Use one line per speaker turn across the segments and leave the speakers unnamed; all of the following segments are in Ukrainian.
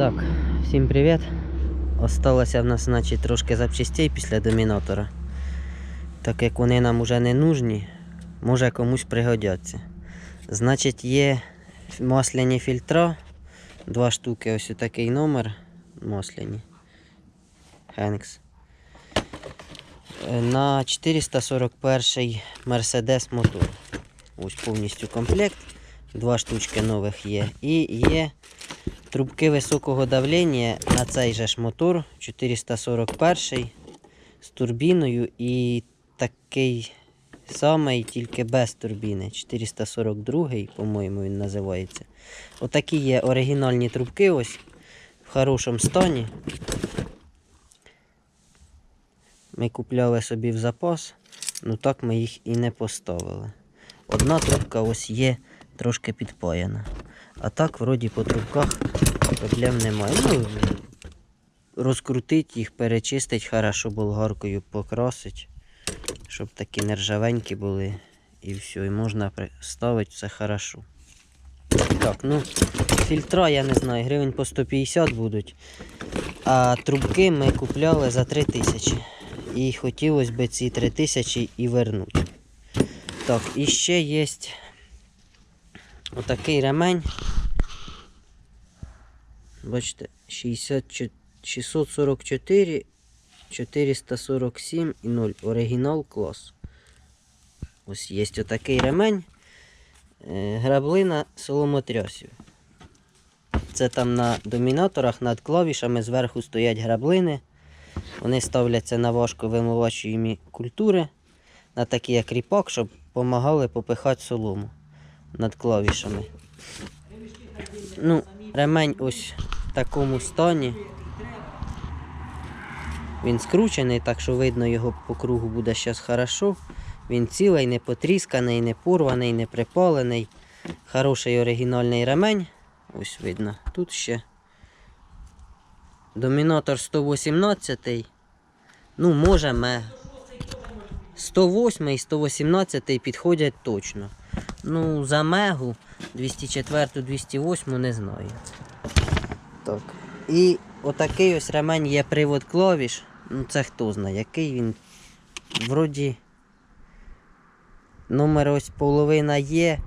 Так, всім привіт. Осталося в нас, значить, трошки запчастей після домінатора. Так як вони нам уже не нужні, може комусь пригодяться. Значить, є масляні фільтра, два штуки, ось такий номер масляні. Хенкс. На 441 Mercedes мотор. Ось повністю комплект. Два штучки нових є. І є трубки високого давлення на цей же ж мотор 441 з турбіною і такий самий, тільки без турбіни. 442, по-моєму, він називається. Отакі є оригінальні трубки ось в хорошому стані. Ми купляли собі в запас, ну так ми їх і не поставили. Одна трубка ось є трошки підпаяна. А так, вроді, по трубках проблем немає. Ну, розкрутить їх, перечистить, хорошо болгаркою покрасить, щоб такі нержавенькі були. І все, і можна ставити все хорошо. Так, ну, фільтра, я не знаю, гривень по 150 будуть. А трубки ми купляли за 3000. І хотілося б ці 3000 і вернути. Так, і ще є отакий ремень. Бачите, 60, 644, 447 і 0. Оригінал клас. Ось є отакий ремень. Е, Граблина соломотрясів. Це там на домінаторах над клавішами зверху стоять граблини. Вони ставляться на важко вимивачуємі культури, на такий як ріпак, щоб допомагали попихати солому над клавішами. Ну, ремень ось в такому стані. Він скручений, так що видно його по кругу буде зараз хорошо. Він цілий, не потрісканий, не порваний, не припалений. Хороший оригінальний ремень. Ось видно. Тут ще домінатор 118. Ну, може, ме. 108 і 118 підходять точно. Ну, за мегу 204 208 не знаю. Так. І отакий ось ремень є привод клавіш. Ну це хто знає, який він. Вроді. Номер ось половина є.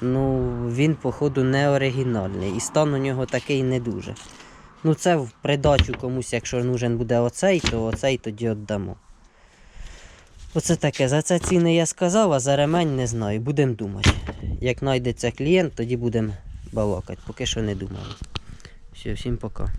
Ну, він, походу, не оригінальний. І стан у нього такий не дуже. Ну, це в придачу комусь, якщо нужен буде оцей, то оцей тоді віддамо. Оце таке. За це ціни я сказав, а за ремень не знаю. Будемо думати. Як знайдеться клієнт, тоді будемо балакати. Поки що не думали. Все, всім пока.